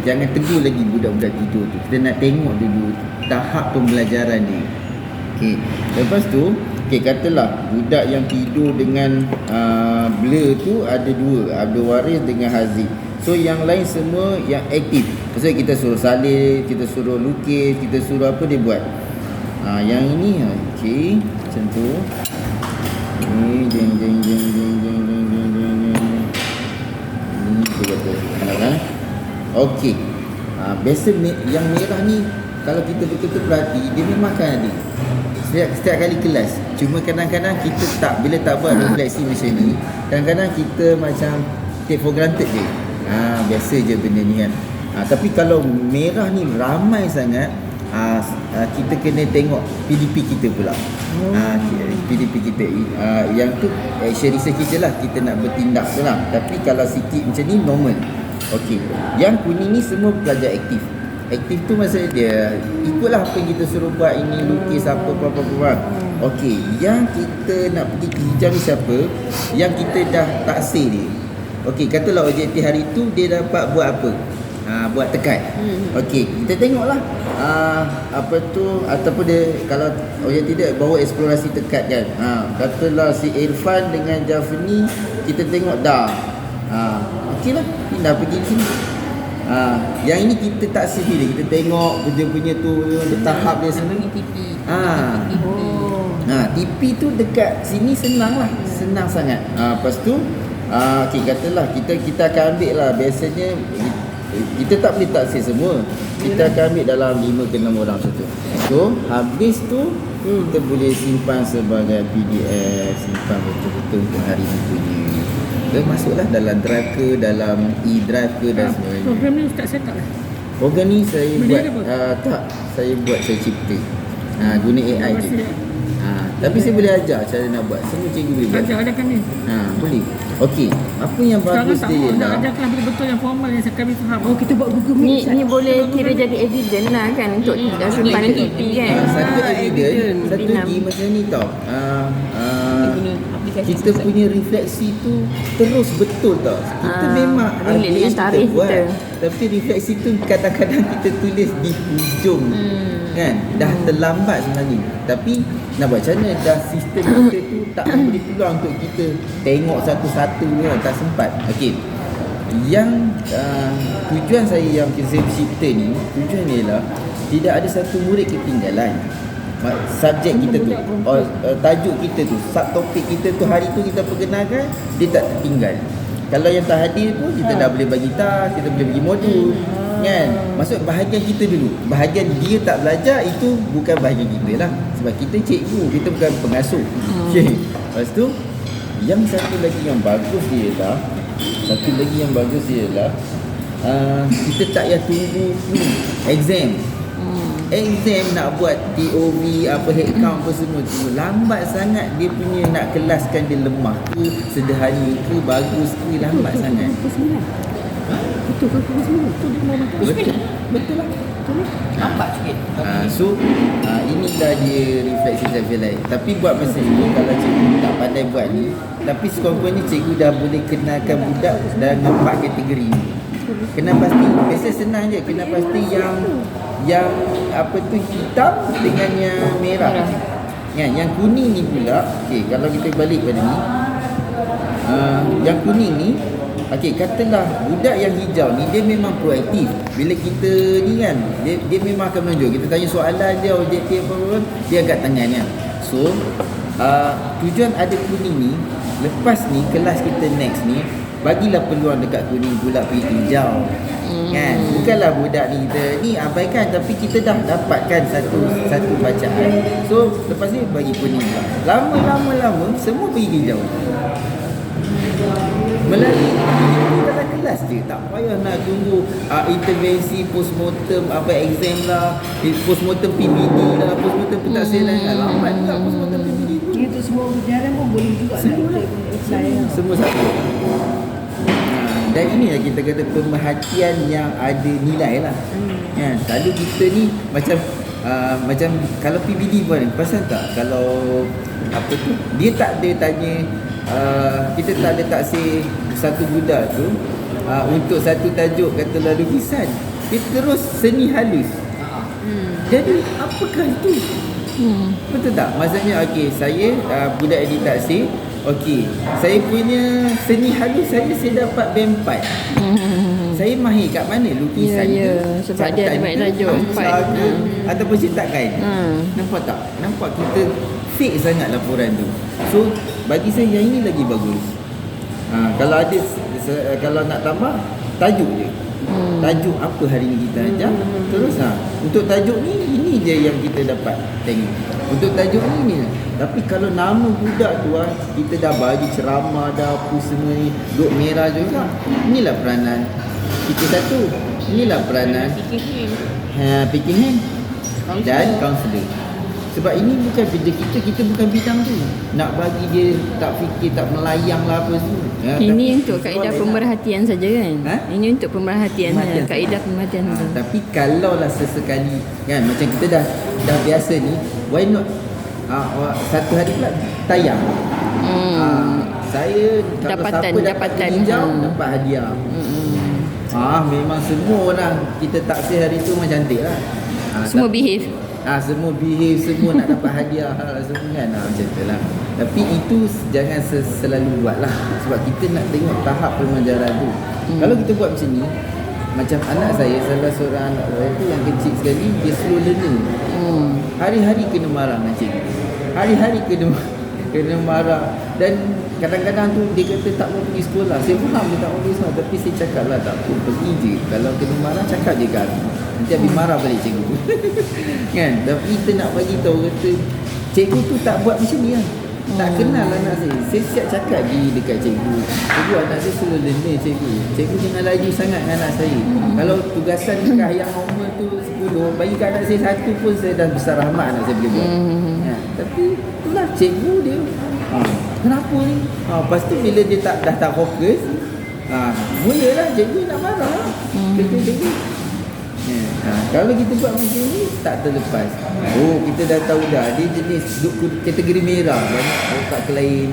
Jangan tegur lagi budak-budak tidur tu. Kita nak tengok dulu tahap pembelajaran dia. Okey. Lepas tu, okey katalah budak yang tidur dengan uh, blur tu ada dua, Abdul Waris dengan Haziq. So yang lain semua yang aktif. Maksudnya kita suruh salin, kita suruh lukis, kita suruh apa dia buat. Ha, yang ini okey, macam tu. Ni jeng jeng jeng jeng jeng jeng jeng jeng jeng. Ni tu betul. Okey. Ha, biasa me- yang merah ni kalau kita betul-betul perhati dia memang akan ada. Setiap, setiap kali kelas. Cuma kadang-kadang kita tak bila tak buat refleksi macam ni, kadang-kadang kita macam take for granted je. Ha, biasa je benda ni kan. Ha, tapi kalau merah ni ramai sangat, ha, ha, kita kena tengok PDP kita pula. Ha, PDP kita ha, yang tu action research kita lah kita nak bertindak tu lah. Tapi kalau sikit macam ni normal. Okey. Yang kuning ni semua pelajar aktif. Aktif tu maksudnya dia ikutlah apa yang kita suruh buat ini lukis apa apa apa. apa. Okey, yang kita nak pergi ke hijau ni siapa? Yang kita dah taksir dia. Okey, katalah objektif hari tu dia dapat buat apa? Ha, buat tekad. Okey, kita tengoklah. Ha, apa tu ataupun dia kalau objektif dia bawa eksplorasi tekad kan. Ha, katalah si Irfan dengan Jafni kita tengok dah. Ha, okeylah, dia dah pergi sini. Ha, yang ini kita tak sendiri kita tengok dia punya tu bertahap dia sendiri. bagi TV. Ha. Ha, TP tu dekat sini senang lah. Senang sangat. Ha, lepas tu, ha, okay, katalah kita kita akan ambil lah. Biasanya, kita tak boleh taksir semua. Kita akan ambil dalam 5 ke 6 orang satu. So, habis tu, kita boleh simpan sebagai PDF, simpan betul-betul untuk hari ni punya. Dan masuklah dalam drive ke, dalam e-drive ke dan sebagainya. Program ni Ustaz set up lah. Program ni saya Benda buat, dia uh, tak, saya buat, saya cipta. Ha, guna AI je. Ha, tapi saya boleh ajar cara nak buat. Semua cikgu boleh buat. Ajar ajarkan ni. Ha, boleh. Okey. Apa yang Sekarang bagus tak dia mahu nak ialah ajarkan betul-betul yang formal yang kami faham. Oh kita buat Google Ni Meet. ni boleh kira jadi evidence lah kan untuk uh, simpanan TP kan. uh, satu Ah, evidence, satu lagi macam ni tau. Uh, uh, Guna aplikasi kita punya refleksi tu terus betul tau. Kita Ah, memang habis dengan kita tarikh buat. kita. Tapi refleksi tu kadang-kadang kita tulis di hujung. Hmm. Kan? Dah terlambat sebenarnya. Tapi nak buat macam mana? Dah sistem kita tu tak memberi peluang untuk kita tengok satu-satu ni. Tak sempat. Okey. Yang uh, tujuan saya yang kita cipta ni, tujuan dia ialah tidak ada satu murid ketinggalan. Subjek kita tu, or, uh, tajuk kita tu, subtopik kita tu hari tu kita perkenalkan, dia tak tertinggal. Kalau yang tak hadir tu kita dah boleh bagi tas, kita boleh bagi modul. Kan? Maksud bahagian kita dulu. Bahagian dia tak belajar itu bukan bahagian kita lah. Sebab kita cikgu, kita bukan pengasuh. Okey. Lepas tu yang satu lagi yang bagus dia ialah satu lagi yang bagus dia ialah uh, kita tak payah tunggu ni exam. Exam nak buat TOV apa head count apa semua tu lambat sangat dia punya nak kelaskan dia lemah ke sederhana ke bagus ke lambat sangat. Betul ke pukul sembilan? Betul dia mau betul. Betul. Betul lah. Nampak sikit. Uh, so uh, inilah dia refleksi saya feel like. Tapi buat masa ni kalau cikgu tak pandai buat ni tapi sekurang-kurangnya cikgu dah boleh kenalkan budak dalam empat kategori ni. Kena pasti biasa senang je kena pasti yang yang apa tu hitam dengan yang merah. Kan yang kuning ni pula okey kalau kita balik pada ni uh, yang kuning ni Okey, katalah budak yang hijau ni dia memang proaktif. Bila kita ni kan, dia, dia memang akan menunjuk. Kita tanya soalan dia, objektif apa-apa, dia angkat tangan kan. So, uh, tujuan ada kuning ni, lepas ni kelas kita next ni, bagilah peluang dekat kuning pula pergi hijau. Kan? Bukanlah budak ni kita ni abaikan tapi kita dah dapatkan satu satu bacaan. So, lepas ni bagi kuning pula. Lama-lama lama semua pergi hijau. Melalui ini dalam kelas je Tak payah nak tunggu uh, intervensi postmortem apa exam lah eh, Postmortem PBD lah Postmortem pentaksiran lah Lambat lah postmortem PBD Itu semua berjalan pun boleh juga Semua lah. lah. Semua satu Ha, dan ini yang kita kata pemerhatian yang ada nilai lah. Kan selalu kita ni macam uh, macam kalau PBD pun pasal tak? Kalau apa tu? Dia tak ada tanya uh, kita tak ada taksir satu budak tu uh, untuk satu tajuk katalah lukisan dia terus seni halus. Hmm. jadi apakah itu? Hmm. betul tak? Maksudnya okey saya uh, budak editasi okey saya punya seni halus saya saya dapat B4 Hmm. saya mahir kat mana lukisan ya. ke, Sebab dia tajuk bangsa empat. ke, Hmm. ataupun cetakan Hmm. nampak tak nampak kita fake sangat laporan tu so bagi saya yang ini lagi bagus ha, kalau ada kalau nak tambah tajuk je Hmm. tajuk apa hari ni kita ajar? Terus ha untuk tajuk ni ini je yang kita dapat tengok. Untuk tajuk ni ni. Tapi kalau nama budak tu ah kita dah bagi ceramah dah apa semua ni duk merah juga inilah peranan kita satu. Inilah peranan. Ni. ha, Kaunselor. dan kaunselor sebab ini bukan kerja kita kita bukan bidang tu nak bagi dia tak fikir tak melayang lah apa semua ha, Ini untuk kaedah pemerhatian saja kan? Ha? Ini untuk pemerhatian saja. Pemerhatian. Kaedah pemerhatian Ha, tapi kalau lah sesekali kan macam kita dah dah biasa ni why not uh, satu hari pula tayang Hmm. Ah, saya Dapatan, siapa dapat dapatan. hijau Hmm. dapat hadiah Hmm. ah memang semua orang kita taksir hari tu memang cantik lah Ah, Semua tapi- behave. Ah semua behave semua nak dapat hadiah hal semua kan ah, macam tu lah. Tapi itu jangan se- selalu buat lah sebab kita nak tengok tahap pembelajaran tu. Hmm. Kalau kita buat macam ni macam anak saya salah seorang anak saya tu yang kecil sekali dia slow learner. Hmm. Hari-hari kena marah dengan cikgu. Hari-hari kena kena marah dan kadang-kadang tu dia kata tak mau pergi sekolah. Saya faham dia tak mau pergi sekolah tapi saya cakap lah tak apa pergi je. Kalau kena marah cakap je kan. Nanti habis marah balik cikgu. kan? Tapi kita nak bagi tahu kata cikgu tu tak buat macam ni lah. Tak kenal anak saya. Saya siap cakap di dekat cikgu. Cikgu anak saya slow learner cikgu. Cikgu jangan laju sangat dengan anak saya. Kalau tugasan nikah yang normal tu 10, bagi kat anak saya satu pun saya dah besar rahmat anak saya boleh buat. Hmm. Ha, tapi itulah cikgu dia. Ha, kenapa ni? Ha, lepas tu bila dia tak dah tak fokus, ha, mulalah cikgu nak marah. Hmm. Kerja cikgu. Ha, kalau kita buat macam ni tak terlepas. Oh, kita dah tahu dah dia jenis kategori merah banyak otak kelain